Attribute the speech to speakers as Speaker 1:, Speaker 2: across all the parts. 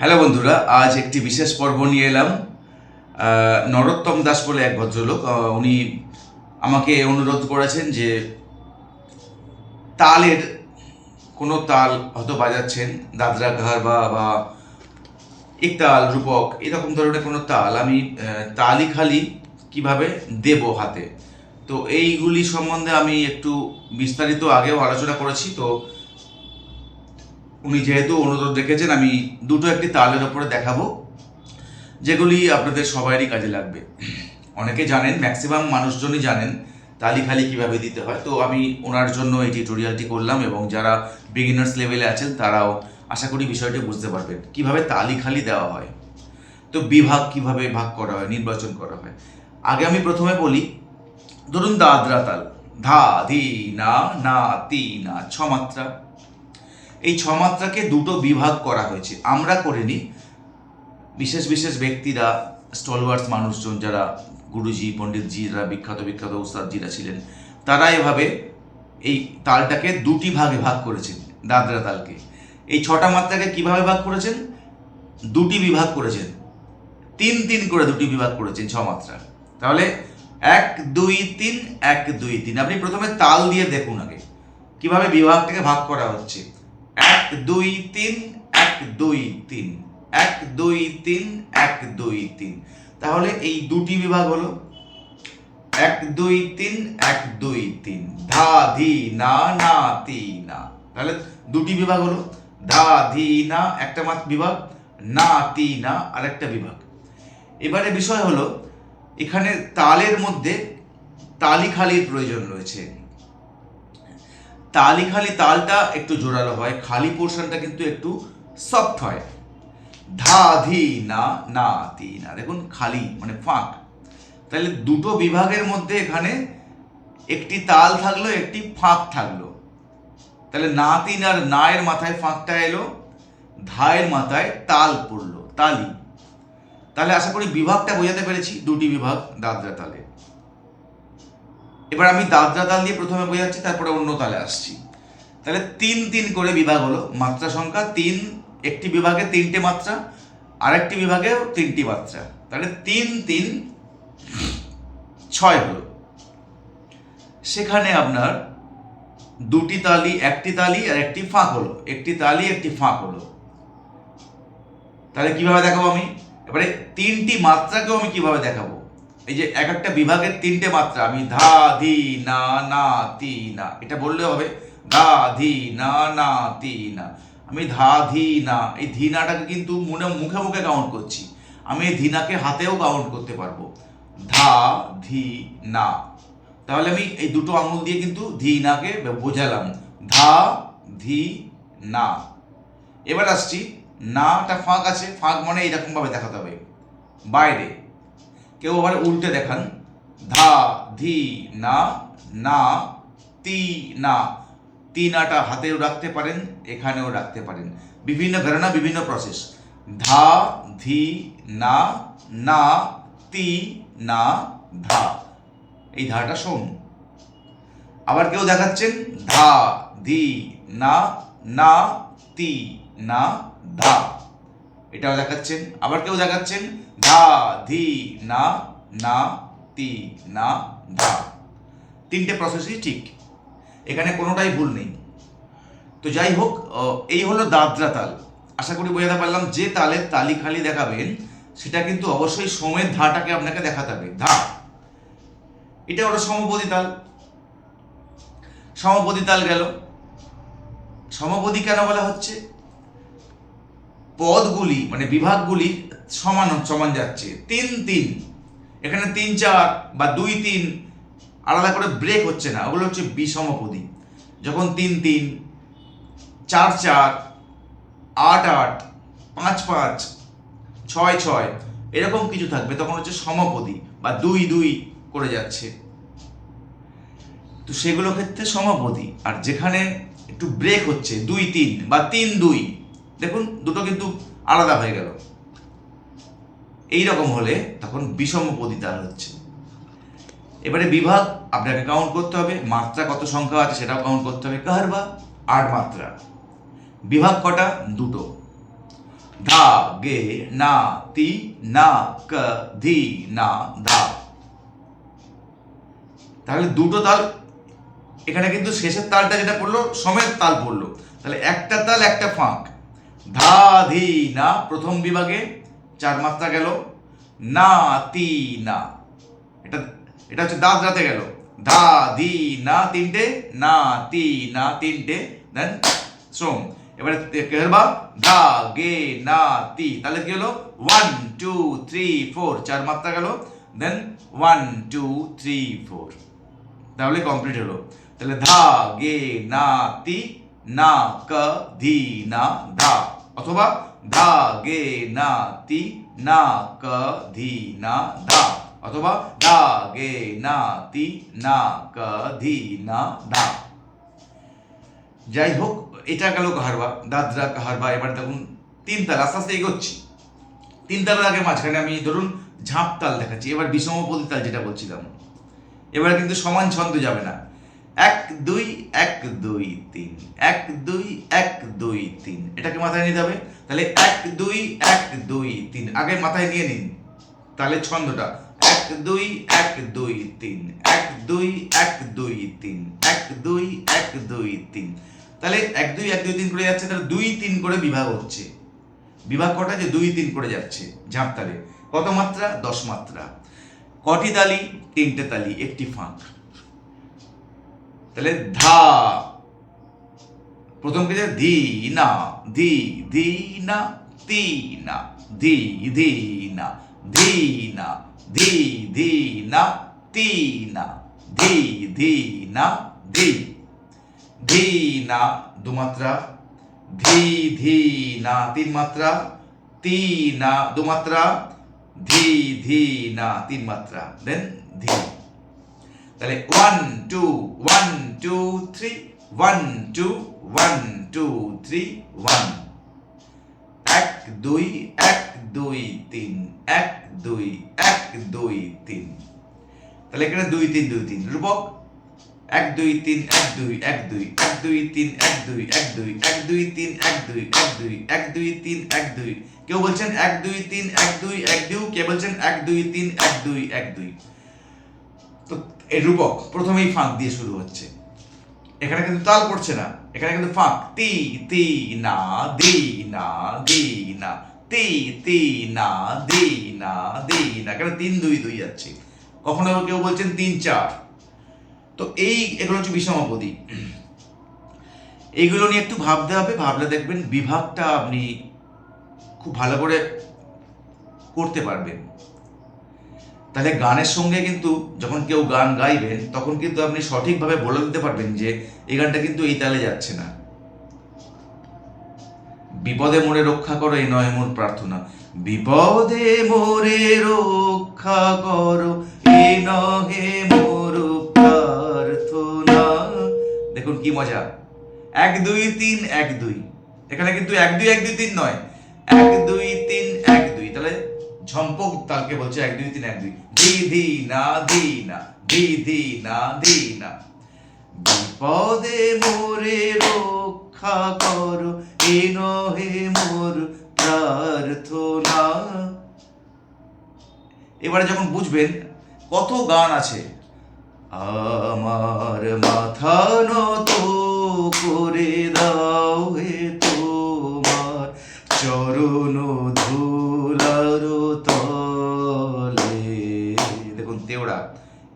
Speaker 1: Hello বন্ধুরা, আজ একটি বিশেষ পর্ব নিয়ে এলাম। নরোত্তম দাস বলে এক ভদ্রলোক উনি আমাকে অনুরোধ করেছেন যে তালের কোনো তাল হয়তো বাজাচ্ছেন, দাদরা বা বা একতাল, রূপক, এরকম ধরনের কোনো তাল আমি তালি খালি কীভাবে দেব হাতে? তো এইগুলি সম্বন্ধে আমি একটু বিস্তারিত আগেও আলোচনা করেছি, তো উনি যেহেতু অনুরোধ রেখেছেন, আমি দুটো একটি তালের ওপরে দেখাবো, যেগুলি আপনাদের সবারই কাজে লাগবে। অনেকে জানেন ম্যাক্সিমাম মানুষজনই জানেন তালি খালি কীভাবে দিতে হয়। তো আমি ওনার জন্য এই টিউটোরিয়ালটি করলাম এবং যারা বিগিনার্স লেভেলে আছেন, তারাও আশা করি বিষয়টি বুঝতে পারবেন। কীভাবে তালি খালি দেওয়া হয়? তো বিভাগ কীভাবে ভাগ করা হয়, নির্বাচন করা হয়? আগে আমি প্রথমে বলি, ধরুন দাদরা তাল। ধা, ধি, না না, তি, না, ছ মাত্রা। এই ছ মাত্রাকে দুটো বিভাগ করা হয়েছে। আমরা করিনি বিশেষ বিশেষ ব্যক্তিরা স্টলওয়ার্স মানুষজন যারা গুরুজি, পণ্ডিতজিরা, বিখ্যাত বিখ্যাত উস্তাদজিরা ছিলেন, তারা এভাবে এই তালটাকে দুটি ভাগে ভাগ করেছেন, দাদরা তালকে। এই ছটা মাত্রাকে কীভাবে ভাগ করেছেন? দুটি বিভাগ করেছেন। তিন তিন করে দুটি বিভাগ করেছেন ছ মাত্রা। তাহলে এক, দুই, তিন, এক, দুই, তিন। আপনি প্রথমে তাল দিয়ে দেখুন আগে। কীভাবে বিভাগটাকে ভাগ করা হচ্ছে? এক দুই তিন, এক দুই তিন, এক দুই তিন, এক দুই তিন। তাহলে এই দুটি বিভাগ হলো এক দুই তিন, এক দুই তিন। ধা, ধি, না না, তি, না। তাহলে দুটি বিভাগ হলো ধা, ধি, না, একটা মাত্র বিভাগ, না, তি, না, আরেকটা বিভাগ। এবারে বিষয় হলো এখানে তালের মধ্যে তালি খালির প্রয়োজন রয়েছে। তালি খালি তালটা একটু জোরালো হয়, খালি পোর্শনটা কিন্তু একটু সফট হয়। ধা, ধি, না না, তি, না, দেখুন খালি মানে ফাঁক। তাহলে দুটো বিভাগের মধ্যে এখানে একটি তাল থাকল, একটি ফাঁক থাকল। তাহলে না তিন আর না এর মাথায় ফাঁকটা এলো ধায়ের মাথায় তাল পড়ল, তালি। তাহলে আশা করি বিভাগটা বোঝাতে পেরেছি, দুটি বিভাগ দাদরা তালে। এবার আমি দাদরা তাল দিয়ে প্রথমে বোঝাচ্ছি, তারপরে অন্য তালে আসছি। তাহলে তিন তিন করে বিভাগ হলো, মাত্রা সংখ্যা তিন, একটি বিভাগে তিনটে মাত্রা, আরেকটি বিভাগে তিনটি মাত্রা। তাহলে তিন তিন ছয় হলো। সেখানে আপনার দুটি তালি, একটি তালি আর একটি ফাঁক হলো। একটি তালি, একটি ফাঁক হলো। তাহলে কীভাবে দেখাবো আমি? এবারে তিনটি মাত্রাকেও আমি কীভাবে দেখাবো? এই যে এক একটা বিভাগের তিনটে মাত্রা, আমি ধা, ধি, না না, তি, না, এটা বললে হবে। ধা, ধি, না না, তি, না। আমি ধা, ধি, না, এই ধিনাটাকে কিন্তু মনে, মুখে মুখে কাউন্ট করছি। আমি এই ধিনাকে হাতেও কাউন্ট করতে পারব। ধা, ধি, না। তাহলে আমি এই দুটো আঙুল দিয়ে কিন্তু ধি, নাকে বোঝালাম। ধা, ধি, না। এবার আসছি, নাটা ফাঁক আছে, ফাঁক মানে এইরকম ভাবে দেখাতে হবে। বাইরে। কেউ আবার উল্টে দেখান। ধা, ধি, না না, তি না। তি নাটা হাতেও রাখতে পারেন, এখানেও রাখতে পারেন। বিভিন্ন ঘরানা, বিভিন্ন প্রসেস ধা, ধি, না না, তি, না, ধা। এই ধাটা শোন। আবার কেউ দেখাচ্ছেন, ধা, ধি, না না, তি, না, ধা। এটাও দেখাচ্ছেন, আবার কেউ দেখাচ্ছেন? ধা, ধি, না না, তি, না, ধা। তিনটে প্রসেসই ঠিক। এখানে কোনোটাই ভুল নেই। তো যাই হোক এই হলো দাদরা তাল। আশা করি বোঝাতে পারলাম, যে তালের তালি খালি দেখাবেন, সেটা কিন্তু অবশ্যই সোমের ধাটাকে আপনাকে দেখাতে হবে। ধা। এটা হলো সমপদী তাল। সমপদী তাল গেল। সমপদী কেন বলা হচ্ছে? পদগুলি মানে বিভাগগুলি সমান সমান যাচ্ছে। তিন তিন। এখানে তিন, চার বা দুই, তিন আলাদা করে ব্রেক হচ্ছে না। ওগুলো হচ্ছে বিষমপদী যখন তিন তিন, চার চার, আট আট, পাঁচ পাঁচ, ছয় ছয়, এরকম কিছু থাকবে, তখন হচ্ছে সমপদী বা দুই দুই করে যাচ্ছে। তো সেগুলো ক্ষেত্রে সমাপতি আর যেখানে একটু ব্রেক হচ্ছে, দুই, তিন বা তিন, দুই দেখুন, দুটো কিন্তু আলাদা হয়ে গেল। এই রকম হলে তখন বিষমপদী তার হচ্ছে। এবারে বিভাগ, আপনাকে কাউন্ট করতে হবে। মাত্রা কত সংখ্যা আছে সেটাও কাউন্ট করতে হবে। কার বা? আট মাত্রা। বিভাগ কটা? দুটো। ধা, গে, না, তি, না, ক, ধি, না, ধা। তাহলে দুটো তাল, এখানে কিন্তু শেষের তালটা যেটা পড়ল, সমেত তাল পড়ল। তাহলে একটা তাল, একটা ফাঁক। ধা ধি না প্রথম বিভাগে চার মাত্রা গেল। না তি না এটা এটা হচ্ছে দাঁত রাতে গেল। ধা ধি না তিনটে না তি না তিনটে দেন শ্রম। এবারে কেরবা ধা গে না তি তাহলে কি হলো? ওয়ান, টু, থ্রি, ফোর, চার মাত্রা গেল। Then one, two, three, four. তাহলে কমপ্লিট হলো। তাহলে ধা গে না তি না ক ধি না ধা অথবা ধা, গে, না, তি, না, ক, ধি, না, ধা। অথবা ধা, গে, না, তি, না, ক, ধি, না, ধা। যাই হোক, এটা গেল কাহারবা দাদরা কাহারবা। এবার দেখুন, তিন তাল, আস্তে আস্তে এগোচ্ছি। তিন তালের আগে মাঝখানে আমি ধরুন ঝাঁপ তাল দেখাচ্ছি। এবার বিষমপতি তাল যেটা বলছিলাম। এবার কিন্তু সমান ছন্দ যাবে না। এক দুই এক দুই তিন, এক দুই এক দুই তিন। এটাকে মাথায় নিতে হবে। তাহলে এক দুই এক দুই তিন। আগে মাথায় নিয়ে নিন। তাহলে ছন্দটা। এক দুই এক দুই তিন। এক দুই এক দুই তিন। এক দুই এক দুই তিন। তাহলে এক দুই এক দুই তিন করে যাচ্ছে। তাহলে দুই তিন করে বিভাগ হচ্ছে। বিভাগ কটা? যে দুই তিন করে যাচ্ছে ঝাঁপ তালে কত মাত্রা? দশ মাত্রা। কটি তালি? তিনটে তালি। একটি ফাঁক। তাহলে ধা। প্রথম কে ধি না, ধি ধি না, তি না, ধি ধি না ধি না, ধি ধি না, তি না, ধি ধি না, ধি। ধি না দুমাত্রা ধি ধি না তিন মাত্রা, তি না দুমাত্রা ধি ধি না তিন মাত্রা দেন ধি। তাহলে one two one two three one two one two three one এক দুই এক দুই তিন এক দুই এক দুই তিন তাহলে এখানে দুই তিন দুই তিন রূপক এক দুই তিন এক দুই এক দুই এক দুই তিন এক দুই এক দুই এক দুই তিন এক দুই এক দুই এক দুই তিন এক দুই কেউ বলছেন এক দুই তিন এক দুই এক দুই কে বলছেন এক দুই তিন এক দুই এক দুই এই রূপক প্রথমেই ফাঁক দিয়ে শুরু হচ্ছে। এখানে কিন্তু তাল পড়ছে না। এখানে কিন্তু ফাঁক। তি তি, না, দি না দি, না। তি তি, না, দি না দি, না। এখানে তিন, দুই দুই যাচ্ছে। কখনো কেউ বলছেন তিন, চার। তো এই, এগুলো হচ্ছে বিষমাপদী এইগুলো নিয়ে একটু ভাবতে হবে। ভাবলে দেখবেন বিভাগটা আপনি খুব ভালো করে করতে পারবেন। তাহলে গানের সঙ্গে কিন্তু যখন কেউ গান গাইবেন তখন কিন্তু আপনি সঠিকভাবে বলে দিতে পারবেন যে, এই গানটা কিন্তু এই তালে যাচ্ছে না। বিপদে মোরে রক্ষা করো এই নয় মোর প্রার্থনা। বিপদে মোরে রক্ষা করো এই নহে মোর প্রার্থনা। দেখুন কি মজা। এক, দুই, তিন, এক, দুই। এখানে কিন্তু এক, দুই এক, দুই, তিন নয়। এক, দুই, তিন, এক, দুই। তাহলে ঝম্পক তালকে বলছে এক, দুই, তিন, এক, দুই। ধি ধি না ধি না। ধি ধি না ধি না। বিপদে মোরে রক্ষা করো এ নহে মোর প্রার্থনা। এবারে যখন বুঝবেন কত গান আছে, আমার মাথা নত করে দাও হে তোমার চরণ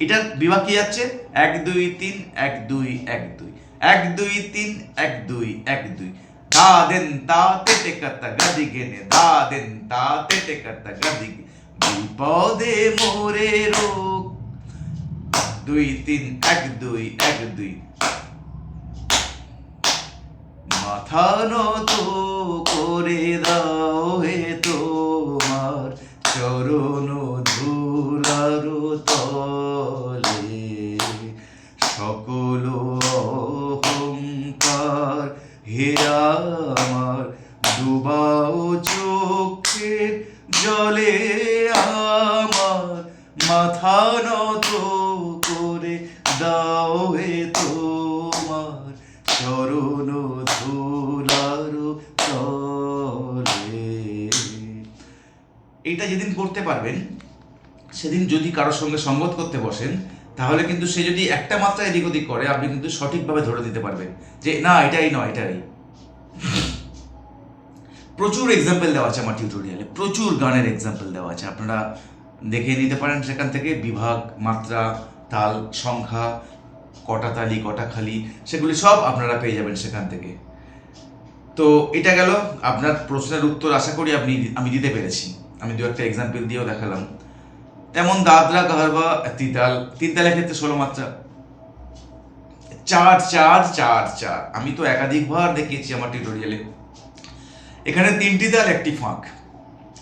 Speaker 1: এটা বিভাগ কি যাচ্ছে? এক, দুই, তিন, এক, দুই এক দুই। এক, দুই, তিন, এক, দুই এক, দুই। দা, দেন, তা তেতে কাতা গাদি গেনে দা দেন, তা তেতে কাতা গাদি বিপদে মোরে রোগ। দুই, তিন, এক, দুই এক, দুই। মাথা নত করে দাও হে তোমার। চরণ ধুলার তলে অহংকার হে আমার, ডুবাও চোখের জলে আমার। মাথা নত করে দাও হে তোমার, চরণ ধুলার তলে। এইটা যেদিন করতে পারবেন, সেদিন যদি কারোর সঙ্গে সঙ্গত করতে বসেন তাহলে কিন্তু সে যদি একটা মাত্রা এদিক ওদিক করে, আপনি কিন্তু সঠিকভাবে ধরে দিতে পারবেন যে, না, এটাই নয়, এটাই। প্রচুর এক্সাম্পল দেওয়া আছে আমার টিউটোরিয়ালে প্রচুর গানের এক্সাম্পল দেওয়া আছে। আপনারা দেখে নিতে পারেন সেখান থেকে, বিভাগ, মাত্রা, তাল, সংখ্যা, কটা তালি, কটা খালি, সেগুলি সব আপনারা পেয়ে যাবেন সেখান থেকে। তো এটা গেল, আপনার প্রশ্নের উত্তর আশা করি আপনি, আমি দিতে পেরেছি। আমি দু একটা এক্সাম্পল দিয়েও দেখালাম। তেমন দাদরা কাহারবা তিতাল তিনতালের ক্ষেত্রে ষোলো মাত্রা। চার চার চার চার। আমি তো একাধিকবার দেখিয়েছি আমার টিউটোরিয়ালে এখানে তিনটি তাল, একটি ফাঁক।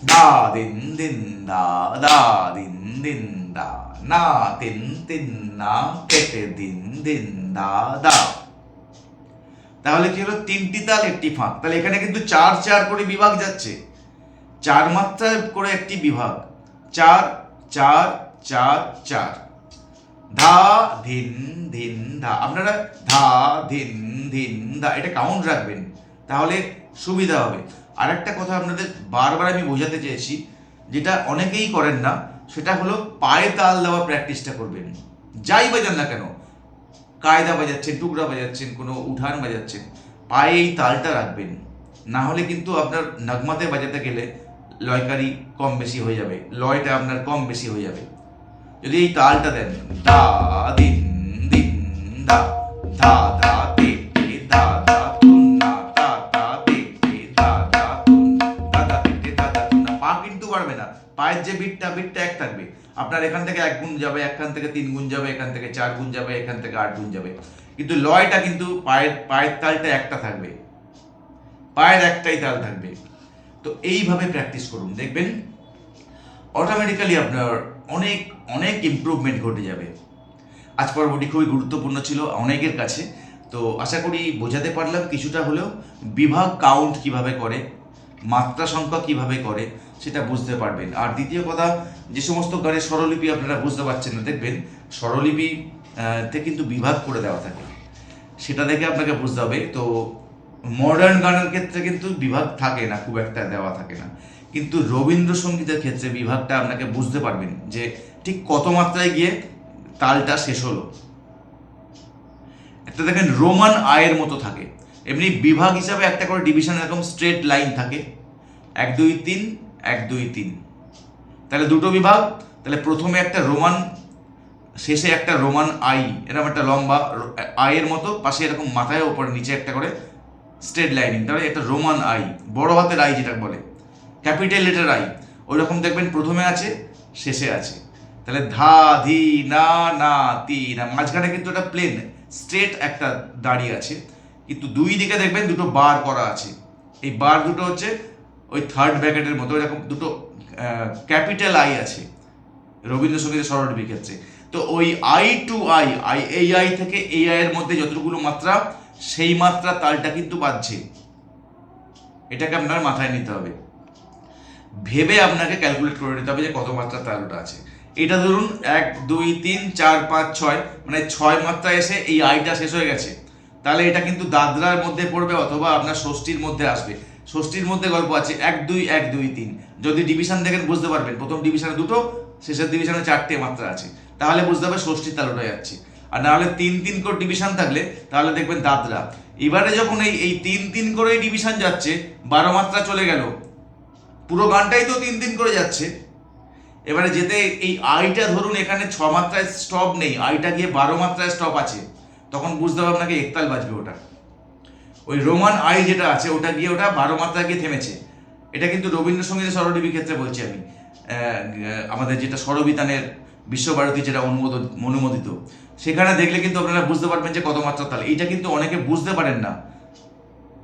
Speaker 1: দা দিন দিন দা দা দিন দিন দা না, তিন তিন, না, কেটে দিন দিন দা দা তাহলে কি হলো? তিনটি তাল, একটি ফাঁক। তাহলে এখানে কিন্তু চার চার করে বিভাগ যাচ্ছে। চার মাত্রা করে একটি বিভাগ। চার চার চার চার। ধা, ধিন ধিন, ধা। আপনারা ধা, ধিন ধিন, ধা, এটা কাউন্ট রাখবেন। তাহলে সুবিধা হবে। আর একটা কথা আপনাদের বারবার আমি বোঝাতে চেয়েছি, যেটা অনেকেই করেন না, সেটা হলো পায়ে তাল দেওয়া প্র্যাকটিসটা করবেন। যাই বাজান না কেন, কায়দা বাজাচ্ছেন, টুকরা বাজাচ্ছেন, কোনো উঠান বাজাচ্ছেন পায়ে এই তালটা রাখবেন। না হলে কিন্তু আপনার নগমাতে বাজাতে গেলে লয়কারি কম বেশি হয়ে যাবে, লয়টা আপনার কম বেশি হয়ে যাবে। যদি এই তালটা দেন, দা, দিন দিন, দা ধা ধা তে দা দা তুন না তা তা তে দা দা তুন, দা দা তে দা দা তুন না পা কিন্তু বাড়বে না। পায়ের যে বিটটা বিটটা এক থাকবে। আপনার এখান থেকে এক গুণ যাবে এখান থেকে তিন গুণ যাবে, এখান থেকে চার গুণ যাবে, এখান থেকে আট গুণ যাবে। কিন্তু লয়টা কিন্তু পায়ের পায়ের তালটা একটা থাকবে। পায়ের একটাই তাল থাকবে। তো এইভাবে প্র্যাকটিস করুন। দেখবেন অটোমেটিক্যালি আপনার অনেক অনেক ইমপ্রুভমেন্ট ঘটে যাবে। আজ পর্বটি খুবই গুরুত্বপূর্ণ ছিল অনেকের কাছে। তো আশা করি বোঝাতে পারলাম কিছুটা হলেও বিভাগ কাউন্ট কীভাবে করে মাত্রা সংখ্যা কীভাবে করে সেটা বুঝতে পারবেন। আর দ্বিতীয় কথা যে সমস্ত গানের স্বরলিপি আপনারা বুঝতে পারছেন না দেখবেন স্বরলিপি আহ, তে কিন্তু বিভাগ করে দেওয়া থাকে। সেটা দেখে আপনাকে বুঝতে হবে। তো মডার্ন গানের ক্ষেত্রে কিন্তু বিভাগ থাকে না, খুব একটা দেওয়া থাকে না। কিন্তু রবীন্দ্রসঙ্গীতের ক্ষেত্রে বিভাগটা আপনাকে বুঝতে পারবেন যে ঠিক কত মাত্রায় গিয়ে তালটা শেষ হলো। একটা দেখেন রোমান আয়ের মতো থাকে। এমনি বিভাগ হিসাবে একটা করে ডিভিশন এরকম স্ট্রেট লাইন থাকে। এক, দুই, তিন, এক, দুই, তিন। তাহলে দুটো বিভাগ, তাহলে প্রথমে একটা রোমান, শেষে একটা রোমান আই। এরকম একটা লম্বা আয়ের মতো, পাশে এরকম মাথায়, ওপরে, নিচে একটা করে স্ট্রেট লাইনিং তাহলে একটা রোমান আই, বড় হাতের আই যেটা বলে, ক্যাপিটাল লেটার আই। ওই রকম দেখবেন প্রথমে আছে, শেষে আছে। তাহলে ধা, ধি, না না, তি, না, মাঝখানে কিন্তু একটা প্লেন স্ট্রেট একটা দাঁড়িয়ে আছে। কিন্তু দুই দিকে দেখবেন দুটো বার করা আছে। এই বার দুটো হচ্ছে ওই থার্ড ব্র্যাকেটের মতো এরকম দুটো ক্যাপিটাল আই আছে, রবীন্দ্রসঙ্গীতের স্বরলিপির ক্ষেত্রে। তো ওই আই টু আই আই এই আই থেকে এই আইয়ের মধ্যে যতটুকুলো মাত্রা সেই মাত্রা তালটা কিন্তু বাজছে এটাকে আপনার মাথায় নিতে হবে। ভেবে আপনাকে ক্যালকুলেট করে নিতে হবে যে কত মাত্রা তালটা আছে। এটা ধরুন এক, দুই, তিন, চার, পাঁচ, ছয় মানে ছয় মাত্রা এসে এই আইটা শেষ হয়ে গেছে। তাহলে এটা কিন্তু দাদরার মধ্যে পড়বে অথবা আপনার ষষ্ঠীর মধ্যে আসবে। ষষ্ঠীর মধ্যে গল্প আছে, এক, দুই এক, দুই, তিন। যদি ডিভিশন দেখেন বুঝতে পারবেন, প্রথম ডিভিশনে দুটো, শেষের ডিভিশনে চারটে মাত্রা আছে। তাহলে বুঝতে হবে ষষ্ঠীর তালুটা যাচ্ছে। আর না হলে তিন তিন করে ডিভিশন থাকলে, তাহলে দেখবেন দাদরা। এবারে যখন এই এই তিন তিন করে ডিভিশন যাচ্ছে, বারো মাত্রা চলে গেল। পুরো গানটাই তো তিন তিন করে যাচ্ছে। এবারে যেতে এই আইটা ধরুন, এখানে ছ মাত্রায় স্টপ নেই, আইটা গিয়ে বারো মাত্রায় স্টপ আছে। তখন বুঝতে হবে আপনাকে একতাল বাজবে ওটা। ওই রোমান আই যেটা আছে, ওটা গিয়ে ওটা বারো মাত্রায় গিয়ে থেমেছে। এটা কিন্তু রবীন্দ্রসঙ্গীতের স্বরলিপির ক্ষেত্রে বলছি আমি। আমাদের যেটা স্বরবিতানের বিশ্বভারতী যেটা অনুমোদন অনুমোদিত। সেখানে দেখলে কিন্তু আপনারা বুঝতে পারবেন যে কত মাত্রা তাল এইটা কিন্তু অনেকে বুঝতে পারেন না।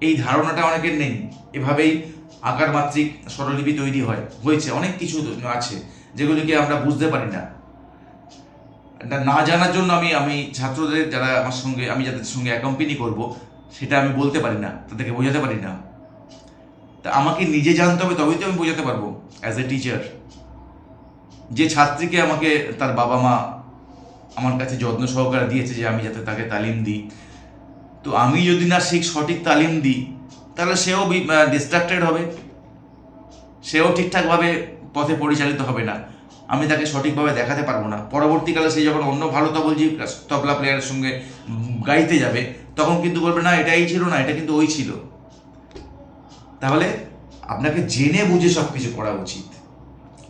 Speaker 1: এই ধারণাটা অনেকের নেই। এভাবেই আকার মাত্রিক স্বরলিপি তৈরি হয়। হয়েছে, অনেক কিছু আছে যেগুলিকে আমরা বুঝতে পারি না। না জানার জন্য আমি আমি ছাত্রদের যারা আমার সঙ্গে, আমি যাদের সঙ্গে অ্যাকম্পানি করব, সেটা আমি বলতে পারি না, তাদেরকে বোঝাতে পারি না। তা আমাকে নিজে জানতে হবে, তবেই তো আমি বোঝাতে পারব অ্যাজ এ টিচার যে ছাত্রীকে আমাকে তার বাবা মা আমার কাছে যত্ন সহকারে দিয়েছে যে আমি যাতে তাকে তালিম দিই। তো আমি যদি না ঠিক সঠিক তালিম দিই, তাহলে সেও ডিস্ট্রাক্টেড হবে। সেও ঠিকঠাকভাবে পথে পরিচালিত হবে না। আমি তাকে সঠিকভাবে দেখাতে পারব না। পরবর্তীকালে সে যখন অন্য ভালো তবলজি তবলা প্লেয়ারের সঙ্গে গাইতে যাবে, তখন কিন্তু বলবে, না, এটাই ছিল না, এটা কিন্তু ওই ছিল। তাহলে আপনাকে জেনে বুঝে সব কিছু করা উচিত।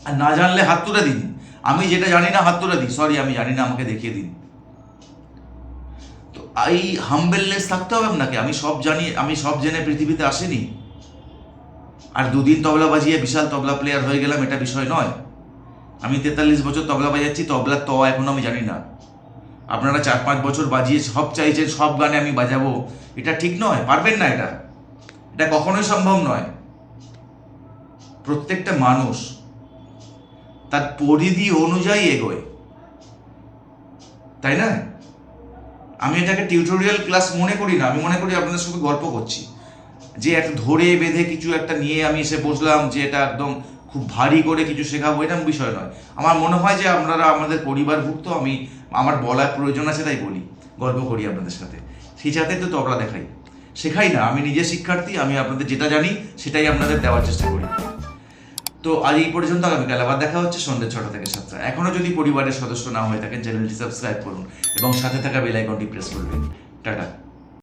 Speaker 1: আর না জানলে হাত তুলে দিন। আমি যেটা জানি না, হাত তুলে দিই। সরি আমি জানি না, আমাকে দেখিয়ে দিন। তো এই হাম্বেলনেস থাকতে হবে আপনাকে। আমি সব জানি, আমি সব জেনে পৃথিবীতে আসেনি। আর দুদিন তবলা বাজিয়ে বিশাল তবলা প্লেয়ার হয়ে গেলাম, এটা বিষয় নয়। আমি তেতাল্লিশ বছর তবলা বাজাচ্ছি তবলার ত এখনও আমি জানি না। আপনারা চার পাঁচ বছর বাজিয়ে সব চাইছেন, সব গানে আমি বাজাবো। এটা ঠিক নয়, পারবেন না এটা। এটা কখনোই সম্ভব নয়। প্রত্যেকটা মানুষ তার পরিধি অনুযায়ী এগোয়। তাই না? আমি এটাকে টিউটোরিয়াল ক্লাস মনে করি না, আমি মনে করি আপনাদের সঙ্গে গল্প করছি। যে একটা ধরে বেঁধে কিছু একটা নিয়ে আমি এসে বসলাম যে এটা একদম খুব ভারী করে কিছু শেখাবো এরকম বিষয় নয়। আমার মনে হয় যে আপনারা আমাদের পরিবারভুক্ত, আমি আমার বলার প্রয়োজন আছে তাই বলি, গল্প করি আপনাদের সাথে। সেই সাথে তো তবলা দেখাই। শেখাই না, আমি নিজে শিক্ষার্থী, আমি আপনাদের যেটা জানি সেটাই আপনাদের দেওয়ার চেষ্টা করি। তো আজ এই পর্যন্ত আগামীকাল আবার দেখা হচ্ছে সন্ধ্যে ছটা থেকে সাতটা। এখনও যদি পরিবারের সদস্য না হয়ে থাকেন চ্যানেলটি সাবস্ক্রাইব করুন এবং সাথে থাকা বেল আইকনটি প্রেস করবেন। টাটা।